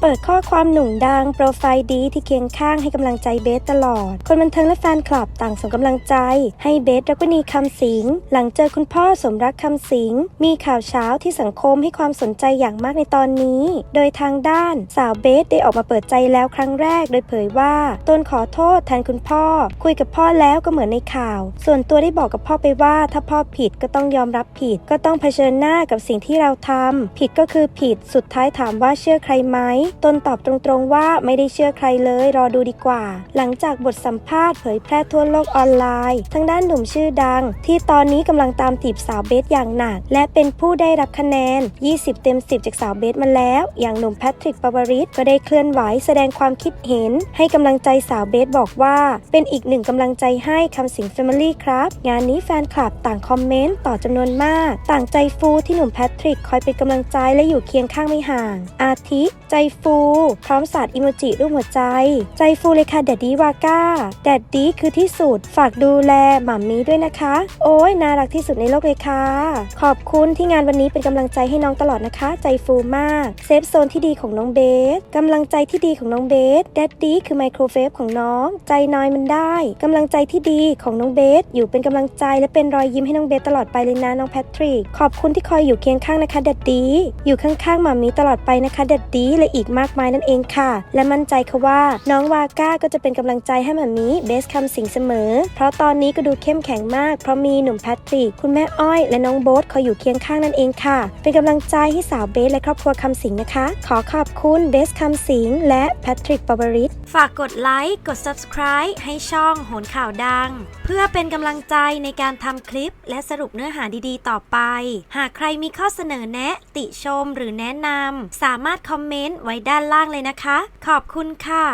เปิดข้อความหนุ่มดัง โปรไฟล์ดีที่เคียงข้างให้กำลังใจเบสตลอด คนบันเทิงและแฟนคลับต่างส่งกำลังใจ ให้เบสรักวนีคำสิง หลังเจอคุณพ่อสมรักคำสิง มีข่าวเช้าที่สังคมให้ความสนใจอย่างมากในตอนนี้ โดยทางด้านสาวเบสได้ออกมาเปิดใจแล้วครั้งแรก โดยเผยว่าตนขอโทษแทนคุณพ่อ คุยกับพ่อแล้วก็เหมือนในข่าว ส่วนตัวได้บอกกับพ่อไปว่าถ้าพ่อผิดก็ต้องยอมรับผิด ก็ต้องเผชิญหน้ากับสิ่งที่เราทำผิดก็คือผิดสุดท้ายถามว่าเชื่อใครไหมตนตอบตรงๆว่าไม่ได้เชื่อใครเลยรอดูดีกว่า หลังจากบทสัมภาษณ์เผยแพร่ทั่วโลกออนไลน์ทางด้านหนุ่มชื่อดัง ที่ตอนนี้กำลังตามจีบสาวเบสอย่างหนัก และเป็นผู้ได้รับคะแนน 20 เต็ม 10 จากสาวเบสมาแล้ว อย่างหนุ่มแพทริกปาวริสก็ได้เคลื่อนไหวแสดงความคิดเห็น ให้กำลังใจสาวเบสบอกว่า เป็นอีกหนึ่งกำลังใจให้คำสิงแฟมิลี่ครับ งานนี้แฟนคลับต่างคอมเมนต์ต่อจำนวนมาก ต่างใจฟูที่หนุ่มแพทริกคอยเป็นกำลังใจและอยู่เคียงข้างไม่ห่าง อาทิ ใจฟู พร้อมสาดอิโมจิรูปหัวใจ ใจฟูเลยค่ะแดดดี้วาก้า แดดดี้คือที่สุด ฝากดูแลหม่ำมีด้วยนะคะ โอ้ยน่ารักที่สุดในโลกเลยค่ะ ขอบคุณที่งานวันนี้เป็นกำลังใจให้น้องตลอดนะคะ ใจฟูมาก เซฟโซนที่ดีของน้องเบสกำลังใจที่ดีของน้องเบส แดดดี้คือไมโครเวฟของน้อง ใจน้อยมันได้กำลังใจที่ดีของน้องเบส อยู่เป็นกำลังใจและเป็นรอยยิ้มให้น้องเบสตลอดไปเลยนะน้องแพทริก ขอบคุณที่คอยอยู่เคียงข้างนะคะแดดดี้อยู่ข้างๆหมามีตลอดไปนะคะแดดดี้และอีกมากมายนั่นเองค่ะ และมั่นใจค่ะว่า น้องวาก้าก็จะเป็นกำลังใจให้หมามีเบสคำสิงเสมอ เพราะตอนนี้ก็ดูเข้มแข็งมาก เพราะมีหนุ่มแพทริกคุณแม่อ้อย และน้องโบ๊ทคอยอยู่เคียงข้างนั่นเองค่ะ เป็นกำลังใจให้สาวเบสและครอบครัวคำสิงนะคะ ขอขอบคุณเบสคำสิงและแพทริกปาวริสฝากกดไลค์กด subscribe ให้ช่องโหนข่าวดัง เพื่อเป็นกำลังใจในการทำคลิป และสรุปเนื้อหาดีๆ ต่อไป หากใครมีข้อเสนอแนะ ติชมหรือแนะนำสามารถคอมเมนต์ไว้ว้ด้านล่างเลยนะคะ ขอบคุณค่ะ